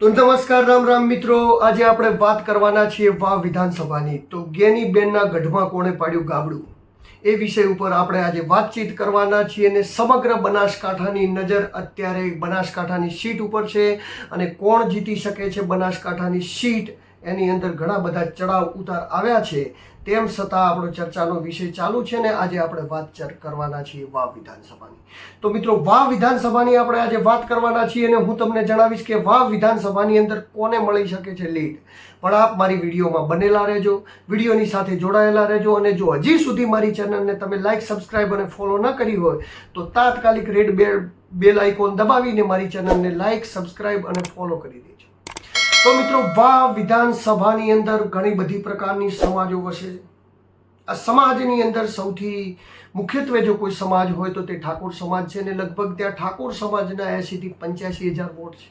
તો નમસ્કાર, રામ રામ મિત્રો. આજે આપણે વાત કરવાના છીએ વાવ વિધાનસભાની. તો ગેની બેનના ગઢમાં કોણે પાડ્યું ગાબડું? એ વિષય ઉપર આપણે આજે વાતચીત કરવાના છીએ અને સમગ્ર બનાસકાંઠાની નજર અત્યારે બનાસકાંઠાની સીટ ઉપર છે અને કોણ જીતી શકે છે બનાસકાંઠાની સીટ? એની અંદર ઘણા બધા ચડાવ ઉતાર આવ્યા છે. તેમ છતાં આપણો ચર્ચાનો વિષય ચાલુ છે ને આજે આપણે વાત કરવાના છીએ વાવ વિધાનસભાની. તો મિત્રો વાવ વિધાનસભાની આપણે આજે વાત કરવાના છીએ અને હું તમને જણાવીશ કે વાવ વિધાનસભાની અંદર કોને મળી શકે છે લીડ. પણ આપ મારી વિડીયોમાં બનેલા રહેજો, વિડીયોની સાથે જોડાયેલા રહેજો અને જો હજી સુધી મારી ચેનલને તમે લાઇક સબસ્ક્રાઇબ અને ફોલો ન કરી હોય, તો તાત્કાલિક રેડ બે બેલ આઇકોન દબાવીને મારી ચેનલને લાઇક સબસ્ક્રાઇબ અને ફોલો કરી દેજો. તો મિત્રો વા વિધાનસભાની અંદર ઘણી બધી પ્રકારની સમાજો વસે આ સમાજની અંદર સૌથી મુખ્યત્વે જો કોઈ સમાજ હોય તો તે ઠાકોર સમાજ છે અને લગભગ ત્યાં ઠાકોર સમાજના એસીથી પંચ્યાસી હજાર વોટ છે.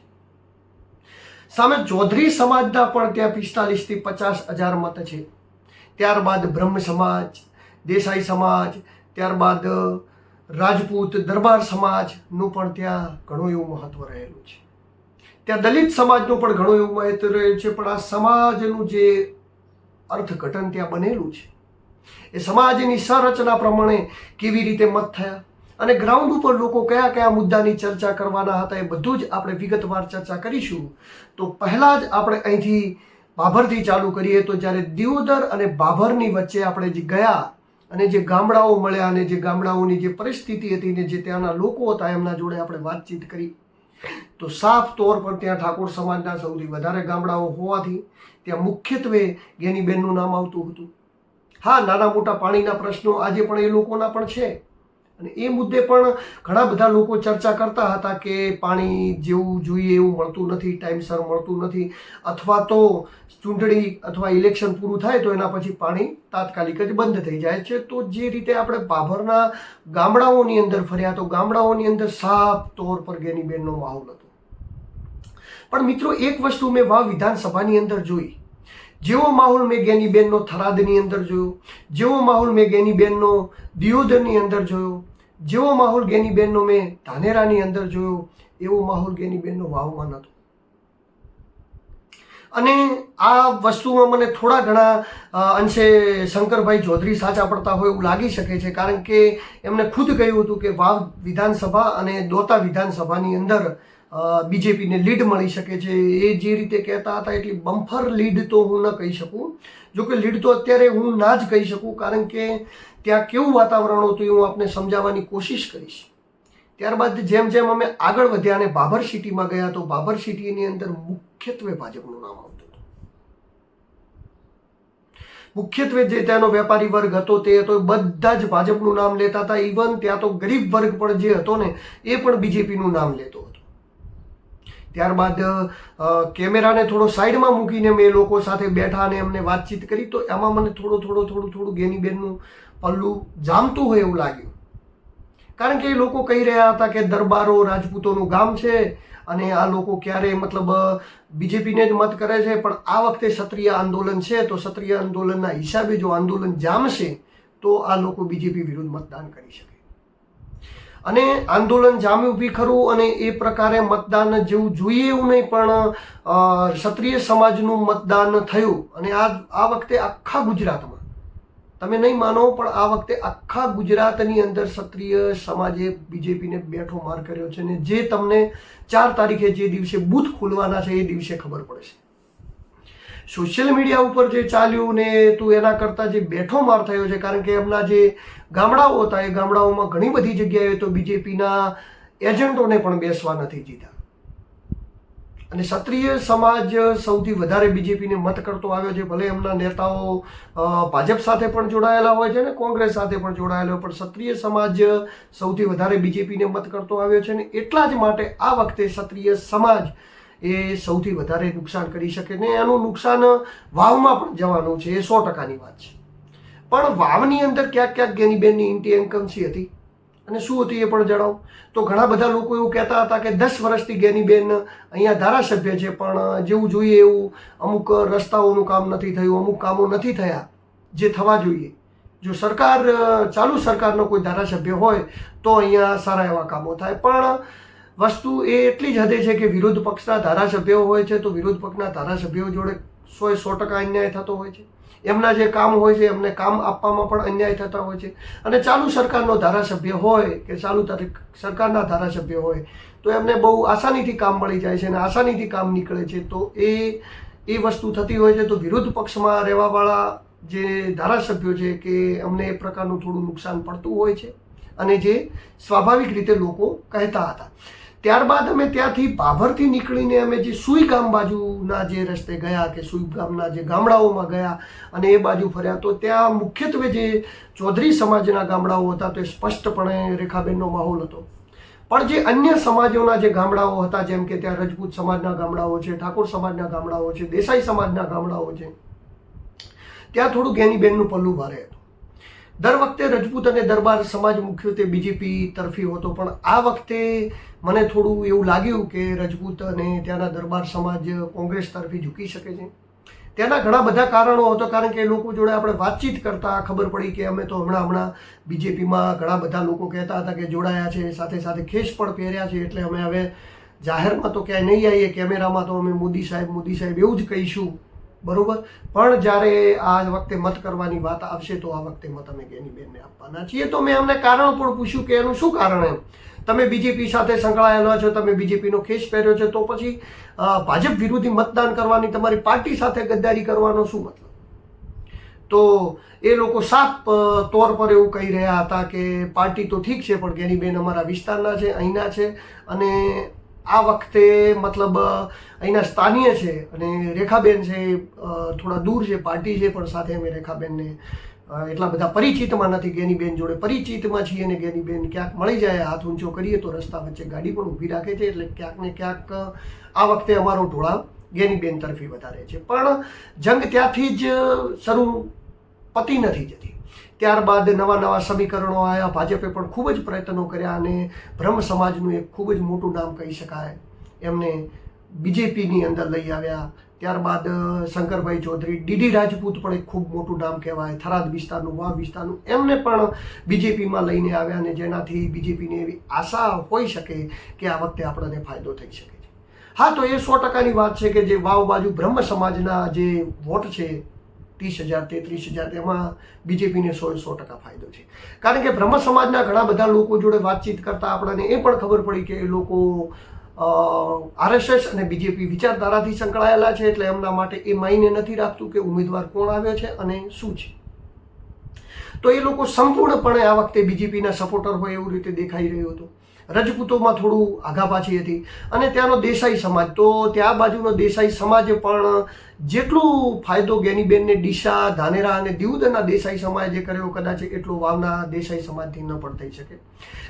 સામે ચૌધરી સમાજના પણ ત્યાં પિસ્તાલીસથી પચાસ હજાર મત છે. ત્યારબાદ બ્રહ્મ સમાજ, દેસાઈ સમાજ, ત્યારબાદ રાજપૂત દરબાર સમાજનું પણ ત્યાં ઘણું એવું મહત્વ રહેલું છે. ત્યાં દલિત સમાજનું પણ ઘણું એવું મહત્વ રહ્યું છે, પણ આ સમાજનું જે અર્થઘટન ત્યાં બનેલું છે, એ સમાજની સંરચના પ્રમાણે કેવી રીતે મત થયા અને ગ્રાઉન્ડ ઉપર લોકો કયા કયા મુદ્દાની ચર્ચા કરવાના હતા એ બધું જ આપણે વિગતવાર ચર્ચા કરીશું. તો પહેલાં જ આપણે અહીંથી બાભરથી ચાલુ કરીએ તો જ્યારે દિયોદર અને બાભરની વચ્ચે આપણે જે ગયા અને જે ગામડાઓ મળ્યા અને જે ગામડાઓની જે પરિસ્થિતિ હતી ને જે ત્યાંના લોકો હતા એમના જોડે આપણે વાતચીત કરી. તો સાફ તોર પર ત્યાં ઠાકોર સમાજના સૌથી વધારે ગામડાઓ હોવાથી ત્યાં મુખ્યત્વે ગેનીબેનનું નામ આવતું હતું. હા, નાના મોટા પાણીના પ્રશ્નો આજે પણ એ લોકોના પણ છે. અને એ મુદ્દે પણ ઘણા બધા લોકો ચર્ચા કરતા હતા કે પાણી જેવું જોઈએ એવું મળતું નથી, ટાઈમસર મળતું નથી, અથવા તો ચૂંટણી અથવા ઇલેક્શન પૂરું થાય તો એના પછી પાણી તાત્કાલિક જ બંધ થઈ જાય છે. તો જે રીતે આપણે બાભરના ગામડાઓની અંદર ફર્યા તો ગામડાઓની અંદર સાફ તોર પર ગેનીબેનનો માહોલ હતો. પણ મિત્રો એક વસ્તુ મેં વાવ વિધાનસભાની અંદર જોઈ. જેવો માહોલ મેં ગેનીબેનનો થરાદની અંદર જોયો, જેવો માહોલ મેં ગેનીબેનનો દિયોદરની અંદર જોયો જેવો માહોલ ગેનીબેનનો મેં ધાનેરાની અંદર જોયો, એવો માહોલ ગેનીબેનનો વાવમાં નહોતો અને આ વસ્તુમાં મને થોડા ઘણા અંશે શંકરભાઈ ચૌધરી સાચા પડતા હોય એવું લાગી શકે છે, કારણ કે એમણે ખુદ કહ્યું હતું કે વાવ વિધાનસભા અને દોતા વિધાનસભાની અંદર બીજેપીને લીડ મળી શકે છે. એ જે રીતે કહેતા હતા એટલી બમ્ફર લીડ તો હું ન કહી શકું. જો કે લીડ તો અત્યારે હું ના જ કહી શકું કારણ કે ત્યાં કેવું વાતાવરણ હતું એ હું આપને સમજાવવાની કોશિશ કરીશ. ત્યારબાદ જેમ જેમ અમે આગળ વધ્યા અને બાબર સિટીમાં ગયા તો બાબર સિટીની અંદર મુખ્યત્વે ભાજપનું નામ આવતું હતું. મુખ્યત્વે જે ત્યાંનો વેપારી વર્ગ હતો તે હતો બધા જ ભાજપનું નામ લેતા હતા. ઇવન ત્યાં તો ગરીબ વર્ગ પણ જે હતો ને, એ પણ બીજેપીનું નામ લેતો હતો. ત્યારબાદ કેમેરાને થોડો સાઈડમાં મૂકીને મેં લોકો સાથે બેઠા અને એમને વાતચીત કરી. તો એમાં મને થોડો થોડો, થોડું થોડું ગેનીબેનનું પલ્લું જામતું હોય એવું લાગ્યું. કારણ કે એ લોકો કહી રહ્યા હતા કે દરબારો રાજપૂતોનું ગામ છે અને આ લોકો ક્યારે મતલબ બીજેપીને જ મત કરે છે. પણ આ વખતે ક્ષત્રિય આંદોલન છે. તો ક્ષત્રિય આંદોલનના હિસાબે જો આંદોલન જામશે, તો આ લોકો બીજેપી વિરુદ્ધ મતદાન કરી શકે. અને આંદોલન જામ્યું ભી ખરું અને એ પ્રકારે મતદાન જેવું જોઈએ એવું નહીં, પણ ક્ષત્રિય સમાજનું મતદાન થયું. અને આ આ વખતે આખા ગુજરાતમાં, તમે નહીં માનો, પણ આ વખતે આખા ગુજરાતની અંદર ક્ષત્રિય સમાજે બીજેપીને બેઠો માર કર્યો છે. ને જે તમને ચાર તારીખે જે દિવસે બૂથ ખુલવાના છે, એ દિવસે ખબર પડશે સોશિયલ મીડિયા ઉપર જે ચાલ્યું ને તું એના કરતાં જે બેઠો માર થયો છે, કારણ કે એમના જે ગામડાઓ હતા, એ ગામડાઓમાં ઘણી બધી જગ્યાએ તો બીજેપીના એજન્ટોને પણ બેસવા નથી દીધા. અને ક્ષત્રિય સમાજ સૌથી વધારે બીજેપીને મત કરતો આવ્યો છે, ભલે એમના નેતાઓ ભાજપ સાથે પણ જોડાયેલા હોય છે ને કોંગ્રેસ સાથે પણ જોડાયેલો પણ ક્ષત્રિય સમાજ સૌથી વધારે બીજેપીને મત કરતો આવ્યો છે ને એટલા જ માટે આ વખતે ક્ષત્રિય સમાજ એ સૌથી વધારે નુકસાન કરી શકે ને એનું નુકસાન વાવમાં પણ જવાનું છે, એ સો ટકાની વાત છે. પણ વાવની અંદર ક્યાંક ક્યાંક ગેનીબેનની ઇન્ટી એન્કમસી હતી. અને શું હતી એ પણ જણાવો. તો ઘણા બધા લોકો એવું કહેતા હતા કે દસ વર્ષથી ગેનીબેન અહીંયા ધારાસભ્ય છે, પણ જેવું જોઈએ એવું અમુક રસ્તાઓનું કામ નથી થયું, અમુક કામો નથી થયા જે થવા જોઈએ. જો સરકાર, ચાલુ સરકારનો કોઈ ધારાસભ્ય હોય તો અહીંયા સારા એવા કામો થાય. પણ વસ્તુ એ એટલી જ હદે છે કે વિરોધ પક્ષના ધારાસભ્યો હોય છે તો વિરોધ પક્ષના ધારાસભ્યો જોડે સો સો ટકા અન્યાય થતો હોય છે. એમના જે કામ હોય છે, એમને કામ આપવામાં પણ અન્યાય થતા હોય છે. અને ચાલુ સરકારનો ધારાસભ્ય હોય કે ચાલુ સરકારના ધારાસભ્ય હોય, તો એમને બહુ આસાનીથી કામ મળી જાય છે અને આસાનીથી કામ નીકળે છે. તો એ એ વસ્તુ થતી હોય છે. તો વિરોધ પક્ષમાં રહેવાવાળા જે ધારાસભ્યો છે કે અમને એ પ્રકારનું થોડું નુકસાન પડતું હોય છે અને જે સ્વાભાવિક રીતે લોકો કહેતા હતા. ત્યારબાદ અમે ત્યાંથી ભાભરથી નીકળીને અમે જે સુઈ ગામ બાજુના જે રસ્તે ગયા કે સુઈ ગામના જે ગામડાઓમાં ગયા અને એ બાજુ ફર્યા, તો ત્યાં મુખ્યત્વે જે ચૌધરી સમાજના ગામડાઓ હતા તો સ્પષ્ટપણે રેખાબેનનો માહોલ હતો. પણ જે અન્ય સમાજોના જે ગામડાઓ હતા, જેમ કે ત્યાં રજપૂત સમાજના ગામડાઓ છે, ઠાકોર સમાજના ગામડાઓ છે, દેસાઈ સમાજના ગામડાઓ છે, ત્યાં થોડું જ્ઞાનીબેનનું પલ્લું ભારે હતું. દર વખતે રજપૂત અને દરબાર સમાજ મુખ્યત્વે બીજેપી તરફી હતો. પણ આ વખતે મને થોડું એવું લાગ્યું કે રજપૂત અને ત્યાંના દરબાર સમાજ કોંગ્રેસ તરફી ઝૂકી શકે છે. ત્યાંના ઘણા બધા કારણો હતો, કારણ કે એ લોકો જોડે આપણે વાતચીત કરતા ખબર પડી કે અમે તો હમણાં હમણાં બીજેપીમાં ઘણા બધા લોકો કહેતા હતા કે જોડાયા છે, સાથે સાથે ખેસ પણ પહેર્યા છે, એટલે અમે હવે જાહેરમાં તો ક્યાંય નહીં આવીએ, કેમેરામાં તો અમે મોદી સાહેબ મોદી સાહેબ એવું જ કહીશું. બરોબર? પણ જ્યારે આ વખતે મત કરવાની વાત આવશે, તો આ વખતે મત અમે ગેનીબેનને આપવાના છીએ. તો મેં અમને કારણ પણ પૂછ્યું કે એનું શું કારણ એમ? તમે બીજેપી સાથે સંકળાયેલા છો, તમે બીજેપીનો ખેસ પહેર્યો છે, તો પછી ભાજપ વિરોધી મતદાન કરવાની તમારી પાર્ટી સાથે ગદ્દારી કરવાનો શું મતલબ? તો એ લોકો સાફ તોર પર એવું કહી રહ્યા હતા કે પાર્ટી તો ઠીક છે, પણ ગેનીબેન અમારા વિસ્તારના છે, અહીંના છે અને આ વખતે મતલબ અહીંના સ્થાનીય છે અને રેખાબેન છે થોડા દૂર છે, પાર્ટી છે, પણ સાથે અમે રેખાબેનને એટલા બધા પરિચિતમાં નથી, ગેનીબેન જોડે પરિચિતમાં છીએ અને ગેનીબેન ક્યાંક મળી જાય, હાથ ઊંચો કરીએ તો રસ્તા વચ્ચે ગાડી પણ ઊભી રાખે છે, એટલે ક્યાંક ને ક્યાંક આ વખતે અમારો ઢોળાવ ગેનીબેન તરફી વધારે છે. પણ જંગ ત્યાંથી જ શરૂ પતી નથી જતી. ત્યારબાદ નવા નવા સમીકરણો આવ્યા. ભાજપે પણ ખૂબ જ પ્રયત્નો કર્યા અને બ્રહ્મ સમાજનું એક ખૂબ જ મોટું નામ કહી શકાય એમને બીજેપીની અંદર લઈ આવ્યા. ત્યારબાદ શંકરભાઈ ચૌધરી ડીડી રાજપૂત પણ એક ખૂબ મોટું નામ કહેવાય. થરાદ વિસ્તારનું, વાવ વિસ્તારનું, એમને પણ બીજેપીમાં લઈને આવ્યા અને જેનાથી બીજેપીને એવી આશા હોઈ શકે કે આ વખતે આપણને ફાયદો થઈ શકે છે. હા, તો એ સો ટકાની વાત છે કે જે વાવ બાજુ બ્રહ્મ સમાજના જે વોટ છે ત્રીસ હજાર, તેત્રીસ હજાર, તેમાં બીજેપીને સો સો ટકા ફાયદો છે. કારણ કે બ્રહ્મ સમાજના ઘણા બધા લોકો જોડે વાતચીત કરતા આપણને એ પણ ખબર પડી કે એ લોકો આરએસએસ અને બીજેપી વિચારધારાથી સંકળાયેલા છે એટલે એમના માટે એ માયને નથી રાખતું કે ઉમેદવાર કોણ આવ્યો છે અને શું છે. તો એ લોકો સંપૂર્ણપણે આ વખતે બીજેપીના સપોર્ટર હોય એવું રીતે દેખાઈ રહ્યું હતું. રજપૂતોમાં થોડું આઘાપાછી હતી. અને ત્યાંનો દેસાઈ સમાજ. તો ત્યાં બાજુનો દેસાઈ સમાજે પણ જેટલું ફાયદો ગેનીબેનને ડીસા, ધાનેરા અને દીવદના દેસાઈ સમાજે કર્યો, કદાચ એટલો વાવના દેસાઈ સમાજથી ન પણ થઈ શકે.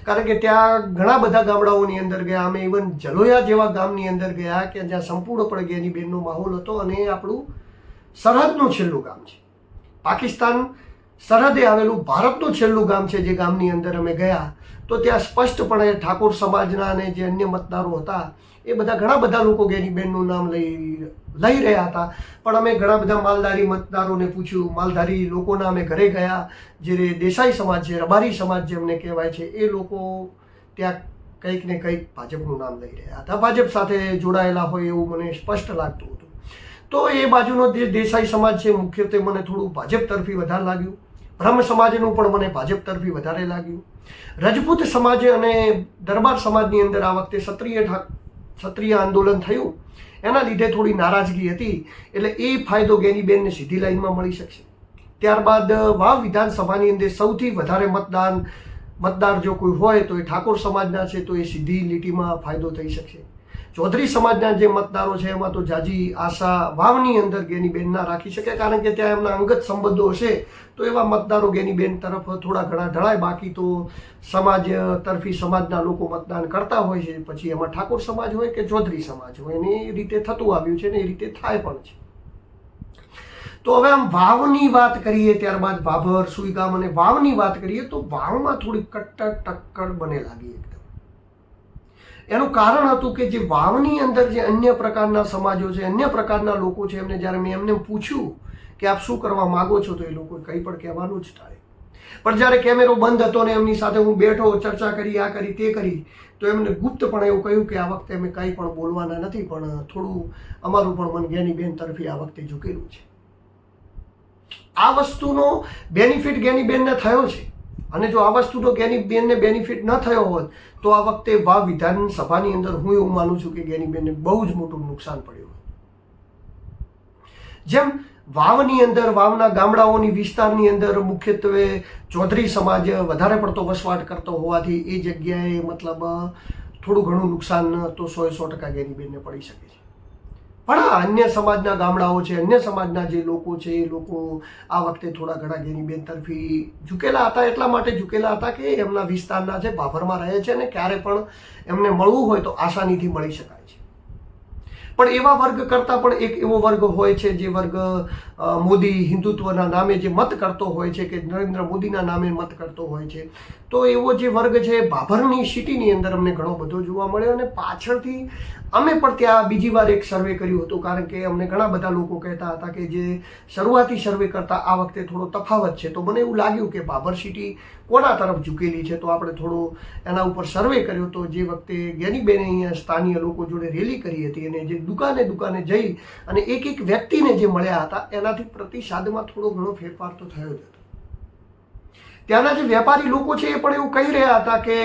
કારણ કે ત્યાં ઘણા બધા ગામડાઓની અંદર ગયા. અમે ઇવન જલોયા જેવા ગામની અંદર ગયા કે જ્યાં સંપૂર્ણપણે ગેનીબેનનો માહોલ હતો અને આપણું સરહદનું છેલ્લું ગામ છે. પાકિસ્તાન સરહદે આવેલું ભારતનું છેલ્લું ગામ છે, જે ગામની અંદર અમે ગયા, તો ત્યાં સ્પષ્ટપણે ઠાકોર સમાજના અને જે અન્ય મતદારો હતા, એ બધા ઘણા બધા લોકો ગેરીબેનનું નામ લઈ લઈ રહ્યા હતા. પણ અમે ઘણા બધા માલધારી મતદારોને પૂછ્યું. માલધારી લોકોના અમે ઘરે ગયા જે દેસાઈ સમાજ છે, રબારી સમાજ જેમને કહેવાય છે, એ લોકો ત્યાં કંઈક ને કંઈક ભાજપનું નામ લઈ રહ્યા હતા. ભાજપ સાથે જોડાયેલા હોય એવું મને સ્પષ્ટ લાગતું હતું. તો એ બાજુનો જે દેસાઈ સમાજ છે, મુખ્યત્વે મને થોડું ભાજપ તરફી વધારે લાગ્યું. બ્રહ્મ સમાજનું પણ મને ભાજપ તરફી વધારે લાગ્યું. રજપૂત સમાજ અને દરબાર સમાજની અંદર આ વખતે ક્ષત્રિય ક્ષત્રિય આંદોલન થયું. એના લીધે થોડી નારાજગી હતી. એટલે એ ફાયદો ગેનીબેનને સીધી લાઈનમાં મળી શકશે. ત્યારબાદ વાવ વિધાનસભાની અંદર સૌથી વધારે મતદાન, મતદાર જો કોઈ હોય તો એ ઠાકોર સમાજના છે તો એ સીધી લીટીમાં ફાયદો થઈ શકશે. ચૌધરી સમાજના જે મતદારો છે, એમાં તો જાજી આશા વાવની અંદર ગેનીબેન ના રાખી શકે, કારણ કે ત્યાં એમના અંગત સંબંધો હશે, તો એવા મતદારો ગેનીબેન તરફ થોડા ઘણા ઢળાય. બાકી તો સમાજ તરફી સમાજના લોકો મતદાન કરતા હોય છે, પછી એમાં ઠાકોર સમાજ હોય કે ચૌધરી સમાજ હોય અને એ રીતે થતું આવ્યું છે ને એ રીતે થાય પણ છે. તો હવે આમ વાવની વાત કરીએ ત્યારબાદ ભાભર, સુઈગામ અને વાવની વાત કરીએ, તો વાવમાં થોડી કટ્ટર ટક્કર બને લાગી એકદમ એનું કારણ હતું કે જે વાવની અંદર જે અન્ય પ્રકારના સમાજો છે, અન્ય પ્રકારના લોકો છે, એમને જ્યારે મેં એમને પૂછ્યું કે આપ શું કરવા માગો છો, તો એ લોકો કંઈ પણ કહેવાનું જ થાય પણ જ્યારે કેમેરો બંધ હતો ને એમની સાથે હું બેઠો, ચર્ચા કરી, આ કરી, તે કરી, તો એમને ગુપ્તપણે એવું કહ્યું કે આ વખતે અમે કંઈ પણ બોલવાના નથી, પણ થોડું અમારું પણ મન જ્ઞાનીબેન તરફી આ વખતે ઝૂકેલું છે. આ વસ્તુનો બેનિફિટ જ્ઞાનીબેનને થયો છે. અને જો આ વસ્તુ તો ગેની બેનને બેનિફિટ ન થયો હોત, તો આ વખતે વાવ વિધાનસભાની અંદર હું એવું માનું છું કે ગેની બેનને બહુ જ મોટું નુકસાન પડ્યું જેમ વાવની અંદર, વાવના ગામડાઓની વિસ્તારની અંદર મુખ્યત્વે ચૌધરી સમાજ વધારે પડતો વસવાટ કરતો હોવાથી એ જગ્યાએ મતલબ થોડું ઘણું નુકસાન તો સો સો ટકા ગેની બેનને પડી શકે છે. પણ આ અન્ય સમાજના ગામડાઓ છે, અન્ય સમાજના જે લોકો છે, એ લોકો આ વખતે થોડા ઘણા ગેનીબેન તરફી ઝૂકેલા હતા. એટલા માટે ઝૂકેલા હતા કે એમના વિસ્તારના છે ભાભરમાં રહે છે અને ક્યારે પણ એમને મળવું હોય તો આસાનીથી મળી શકાય છે. પણ એવા વર્ગ કરતાં પણ એક એવો વર્ગ હોય છે, જે વર્ગ મોદી હિન્દુત્વના નામે જે મત કરતો હોય છે કે નરેન્દ્ર મોદીના નામે મત કરતો હોય છે. તો એવો જે વર્ગ છે ભાભરની સિટીની અંદર અમને ઘણો બધો જોવા મળ્યો અને પાછળથી અમે પણ ત્યાં બીજી વાર એક સર્વે કર્યું હતું, કારણ કે અમને ઘણા બધા લોકો કહેતા હતા કે જે શરૂઆતી સર્વે કરતાં આ વખતે થોડો તફાવત છે. તો મને એવું લાગ્યું કે ભાભર સિટી કોના તરફ ઝૂકેલી છે? તો આપણે થોડો એના ઉપર સર્વે કર્યો તો જે વખતે જ્ઞાનીબેને અહીંયા સ્થાનીય લોકો જોડે રેલી કરી હતી અને જે દુકાને દુકાને જઈ અને એક એક વ્યક્તિને જે મળ્યા હતા એનાથી પ્રતિસાદમાં થોડો ઘણો ફેરફાર તો થયો જ હતો. ત્યાંના જે વેપારી લોકો છે એ પણ એવું કહી રહ્યા હતા કે,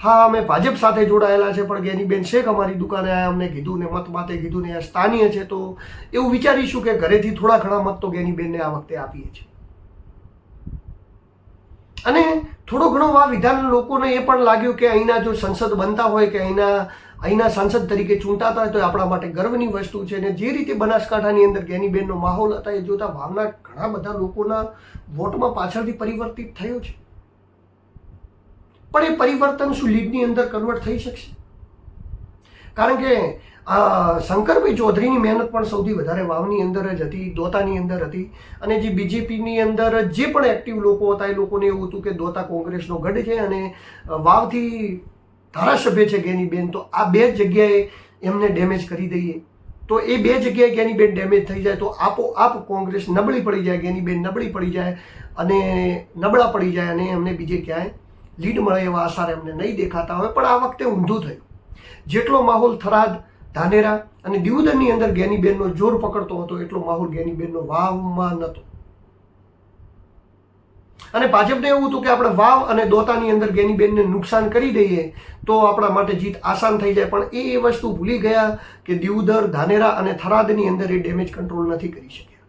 હા, અમે ભાજપ સાથે જોડાયેલા છે, પણ ગેનીબેન શેખ અમારી દુકાને આયા, અમને કીધું ને મત માટે કીધું ને આ સ્થાનીય છે. તો એવું વિચારીશું કે ઘરેથી થોડા ઘણા મત તો ગેનીબેનને આ વખતે આપીએ છીએ. અને થોડો ઘણો આ વિધાન લોકોને એ પણ લાગ્યું કે અહીંના જો સંસદ બનતા હોય, કે અહીંના અહીંના સાંસદ તરીકે ચૂંટાતા તો આપણા માટે ગર્વની વસ્તુ છે અને જે રીતે બનાસકાંઠાની અંદર જ્ઞાનીબેનનો માહોલ હતા, એ જોતા ભાવના ઘણા બધા લોકોના વોટમાં પાછળથી પરિવર્તિત થયો છે. પણ એ પરિવર્તન શું લીડની અંદર કન્વર્ટ થઈ શકશે? કારણ કે શંકરભાઈ ચૌધરીની મહેનત પણ સૌથી વધારે વાવની અંદર જ હતી, દોતાની અંદર હતી અને જે બીજેપીની અંદર જે પણ એક્ટિવ લોકો હતા, એ લોકોને એવું હતું કે દોતા કોંગ્રેસનો ગઢ છે અને વાવથી ધારાસભ્ય છે ગેનીબેન તો આ બે જગ્યાએ એમને ડેમેજ કરી દઈએ. તો એ બે જગ્યાએ ગેનીબેન ડેમેજ થઈ જાય, તો આપોઆપ કોંગ્રેસ નબળી પડી જાય ગેનીબેન નબળી પડી જાય અને નબળા પડી જાય અને એમને બીજે ક્યાંય લીડ મળે એવા આસાર એમને નહીં દેખાતા હોય. પણ આ વખતે ઊંધું થયું. જેટલો માહોલ થરાદ, ધાનેરા અને દિયોદરની અંદર ગેનીબેનનો જોર પકડતો હતો, એટલો માહોલ ગેનીબેનનો વાવમાં નહોતો. અને ભાજપને એવું હતું કે આપણે વાવ અને દોતાની અંદર ગેનીબેનને નુકસાન કરી દઈએ, તો આપણા માટે જીત આસાન થઈ જાય. પણ એ એ વસ્તુ ભૂલી ગયા કે દિયોદર ધાનેરા અને થરાદની અંદર એ ડેમેજ કંટ્રોલ નથી કરી શક્યા.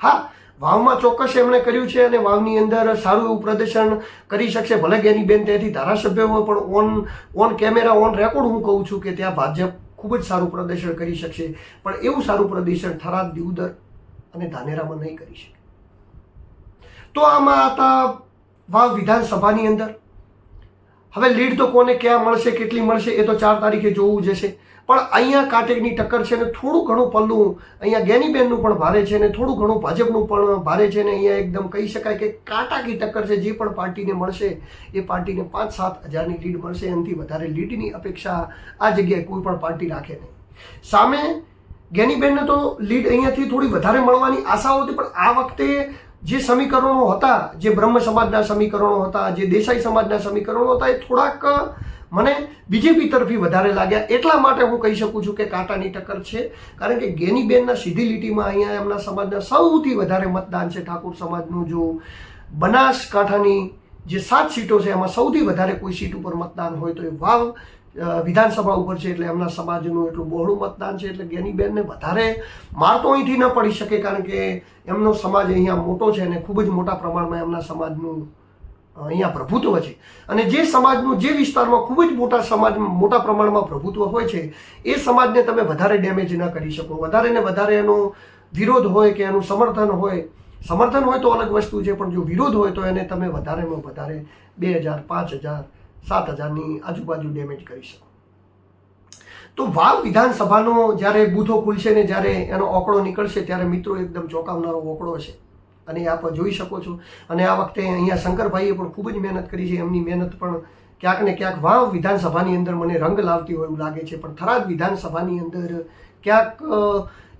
હા, વાવમાં ચોક્કસ એમણે કર્યું છે અને વાવની અંદર સારું એવું પ્રદર્શન કરી શકશે. ભલે જ્ઞાનીબેન ત્યાંથી ધારાસભ્ય હોય, પણ on on camera, on record હું કહું છું કે ત્યાં ભાજપ ખૂબ જ સારું પ્રદર્શન કરી શકશે. પણ એવું સારું પ્રદર્શન થરાદ દિયોદર અને ધાનેરામાં નહીં કરી શકે. તો આમાં હતા વાવ વિધાનસભાની અંદર. હવે લીડ તો કોને ક્યાં મળશે, કેટલી મળશે, એ તો ચાર તારીખે જોવું જશે પણ અહીંયા કાટેકની ટક્કર છે ને થોડું ઘણું પલ્લું, અહીંયા ગેનીબેનનું પણ ભારે છે ને થોડું ઘણું ભાજપનું પણ ભારે છે ને અહીંયા એકદમ કહી શકાય કે કાટાકી ટક્કર છે, જે પણ પાર્ટીને મળશે, એ પાર્ટીને પાંચ સાત હજારની લીડ મળશે. એનાથી વધારે લીડની અપેક્ષા આ જગ્યાએ કોઈ પણ પાર્ટી રાખે નહીં. સામે ગેનીબેનને તો લીડ અહીંયાથી થોડી વધારે મળવાની આશાઓ હતી, પણ આ વખતે જે સમીકરણો હતા, જે બ્રહ્મ સમાજના સમીકરણો હતા, જે દેસાઈ સમાજના સમીકરણો હતા, એ થોડાક મને બીજેપી તરફી વધારે લાગ્યા. એટલા માટે હું કહી શકું છું કે કાંટાની ટક્કર છે. કારણ કે ગેનીબેનના સીધી લીટીમાં અહીંયા એમના સમાજના સૌથી વધારે મતદાન છે ઠાકોર સમાજનું જો બનાસકાંઠાની જે સાત સીટો છે, એમાં સૌથી વધારે કોઈ સીટ ઉપર મતદાન હોય તો એ વાવ વિધાનસભા ઉપર છે એટલે એમના સમાજનું એટલું બહોળું મતદાન છે એટલે ગેનીબેનને વધારે માર તો અહીંથી ન પડી શકે કારણ કે એમનો સમાજ અહીંયા મોટો છે અને ખૂબ જ મોટા પ્રમાણમાં એમના સમાજનું અહીંયા પ્રભુત્વ છે. અને જે સમાજનું, જે વિસ્તારમાં ખૂબ જ મોટા સમાજ, મોટા પ્રમાણમાં પ્રભુત્વ હોય છે, એ સમાજને તમે વધારે ડેમેજ ન કરી શકો. વધારે ને વધારે એનો વિરોધ હોય કે એનું સમર્થન હોય સમર્થન હોય તો અલગ વસ્તુ છે, પણ જો વિરોધ હોય તો એને તમે વધારેમાં વધારે બે હજાર, પાંચ હજાર સાત હજારની આજુબાજુ ડેમેજ કરી શકો. તો વાવ વિધાનસભાનો જ્યારે બૂથો ખુલશે ને જ્યારે એનો ઓકળો નીકળશે ત્યારે મિત્રો એકદમ ચોંકાવનારો ઓકળો છે અને આપ જોઈ શકો છો. અને આ વખતે અહીંયા શંકરભાઈએ પણ ખૂબ જ મહેનત કરી છે. એમની મહેનત પણ ક્યાંક ને ક્યાંક વાવ વિધાનસભાની અંદર મને રંગ લાવતી હોય એવું લાગે છે. પણ થરાદ વિધાનસભાની અંદર ક્યાંક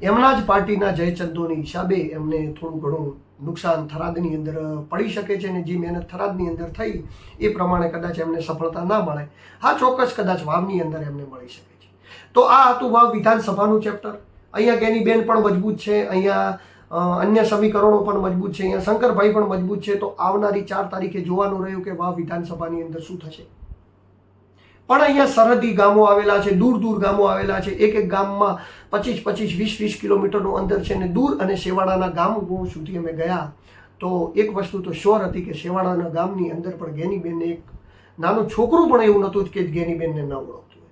એમના જ પાર્ટીના જયચંદોની હિસાબે એમને થોડું ઘણું નુકસાન થરાદની અંદર પડી શકે છે અને જે મહેનત થરાદની અંદર થઈ, એ પ્રમાણે કદાચ એમને સફળતા ના મળે. હા, ચોક્કસ કદાચ વાવની અંદર એમને મળી શકે છે. તો આ હતું વાવ વિધાનસભાનું ચેપ્ટર. અહીંયા ગેનીબેન પણ મજબૂત છે, અહીંયા અન્ય સમીકરણો પણ મજબૂત છે, અહીંયા શંકરભાઈ પણ મજબૂત છે. તો આવનારી ચાર તારીખે જોવાનું રહ્યું કે વાવ વિધાનસભાની અંદર શું થશે. પણ અહીંયા સરહદી ગામો આવેલા છે, દૂર દૂર ગામો આવેલા છે એક એક ગામમાં પચીસ પચીસ વીસ વીસ કિલોમીટરનું અંતર છે ને દૂર અને શેવાડાના ગામો સુધી અમે ગયા તો એક વસ્તુ તો શ્યોર હતી કે શેવાડાના ગામની અંદર પણ ગેનીબેનને એક નાનું છોકરું પણ એવું નહોતું કે ગેનીબેનને ન ઓળખતું.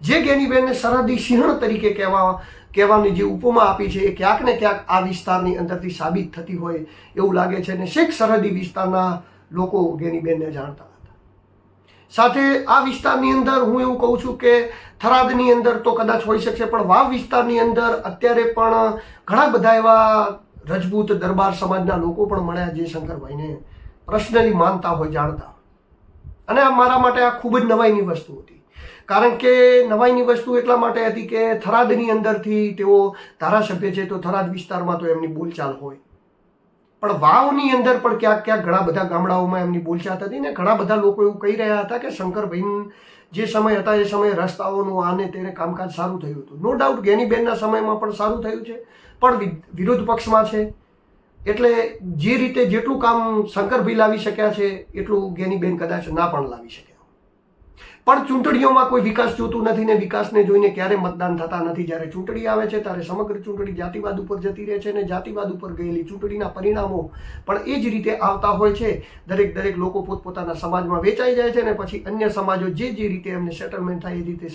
જે ગેનીબેનને સરહદી સિંહણ તરીકે કહેવા કહેવાની જે ઉપમા આપી છે એ ક્યાંક ને ક્યાંક આ વિસ્તારની અંદરથી સાબિત થતી હોય એવું લાગે છે ને શેખ સરહદી વિસ્તારના લોકો ગેનીબેનને જાણતા સાથે આ વિસ્તારની અંદર હું એવું કહું છું કે થરાદની અંદર તો કદાચ હોઈ શકશે, પણ વાવ વિસ્તારની અંદર અત્યારે પણ ઘણા બધા એવા રજપૂત દરબાર સમાજના લોકો પણ મળ્યા જે શંકરભાઈને પર્સનલી માનતા હોય જાણતા અને આ મારા માટે આ ખૂબ જ નવાઈની વસ્તુ હતી. કારણ કે નવાઈની વસ્તુ એટલા માટે હતી કે થરાદની અંદરથી તેઓ ધારાસભ્ય છે, તો થરાદ વિસ્તારમાં તો એમની બોલચાલ હોય. પણ વાવની અંદર પણ ક્યાંક ક્યાંક ઘણા બધા ગામડાઓમાં એમની બોલચાલ હતી ને ઘણા બધા લોકો એવું કહી રહ્યા હતા કે શંકરભાઈ જે સમય હતા એ સમયે રસ્તાઓનું આને તેને કામકાજ સારું થયું હતું. નો ડાઉટ ગેનીબેનના સમયમાં પણ સારું થયું છે, પણ વિરોધ પક્ષમાં છે. એટલે જે રીતે જેટલું કામ શંકરભાઈ લાવી શક્યા છે, એટલું ગેનીબેન કદાચ ના પણ લાવી શક્યા. પણ ચૂંટણીઓમાં કોઈ વિકાસ જોતું નથી ને વિકાસને જોઈને ક્યારે મતદાન થતા નથી? જ્યારે ચૂંટણી આવે છે, ત્યારે સમગ્ર ચૂંટણી જાતિવાદ ઉપર જતી રહે છે અને જાતિવાદ ઉપર ગયેલી ચૂંટણીના પરિણામો પણ એ જ રીતે આવતા હોય છે. દરેક દરેક લોકો પોતપોતાના સમાજમાં વેચાઈ જાય છે ને પછી અન્ય સમાજો જે જે રીતે એમને સેટલમેન્ટ થાય એ રીતે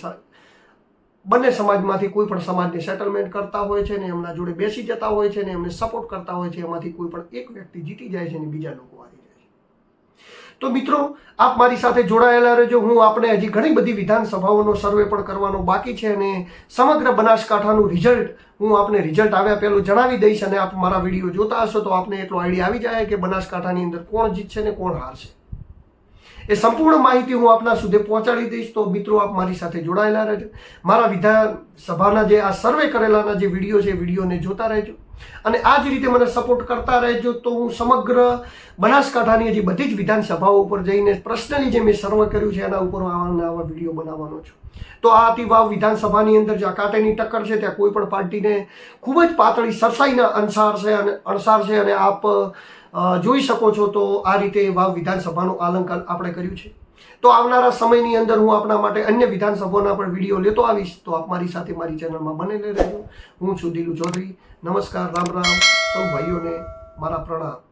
બંને સમાજમાંથી કોઈ પણ સમાજને સેટલમેન્ટ કરતા હોય છે ને એમના જોડે બેસી જતા હોય છે ને એમને સપોર્ટ કરતા હોય છે, એમાંથી કોઈ પણ એક વ્યક્તિ જીતી જાય છે ને બીજા લોકો આવી જાય તો મિત્રો, આપ મારી સાથે જોડાયેલા રહેજો. હું આપણે હજી ઘણી બધી વિધાનસભાઓનો સર્વે પણ કરવાનો બાકી છે અને સમગ્ર બનાસકાંઠાનું રિઝલ્ટ હું આપને રિઝલ્ટ આવ્યા પહેલું જણાવી દઈશ અને આપ મારા વીડિયો જોતા હશો તો આપને એટલો આઈડિયા આવી જાય કે બનાસકાંઠાની અંદર કોણ જીતશે ને કોણ હારશે. એ સંપૂર્ણ માહિતી હું આપના સુધી પહોંચાડી દઈશ. તો મિત્રો, આપ મારી સાથે જોડાયેલા રહેજો. મારા વિધાનસભાના જે આ સર્વે કરેલાના જે વીડિયો છે વિડીયોને જોતા રહેજો. અને આ જ રીતે મને સપોર્ટ કરતા રહેજો તો હું સમગ્ર બનાસકાંઠાની હજી બધી જ વિધાનસભાઓ ઉપર જઈને પર્સનલી જે મેં સર્વે કર્યું છે એના ઉપર આવા આવા વીડિયો બનાવવાનો છું. તો આ હતી વાવ વિધાનસભાની અંદર જ્યાં કાંટેની ટક્કર છે ત્યાં કોઈ પણ પાર્ટીને ખૂબ જ પાતળી સરસાઈના અણસાર છે અને અણસાર છે અને આપ જોઈ શકો છો તો આ રીતે વાવ વિધાનસભાનું આલંકન આપણે કર્યું છે. તો આવનારા સમયની અંદર હું આપણા માટે અન્ય વિધાનસભાના પણ વીડિયો લેતો આવીશ. તો આપ મારી સાથે મારી ચેનલમાં બનેલે રહેજો. હું છું દિલુ ચૌધરી. નમસ્કાર, રામ રામ. સૌ ભાઈઓને મારા પ્રણામ.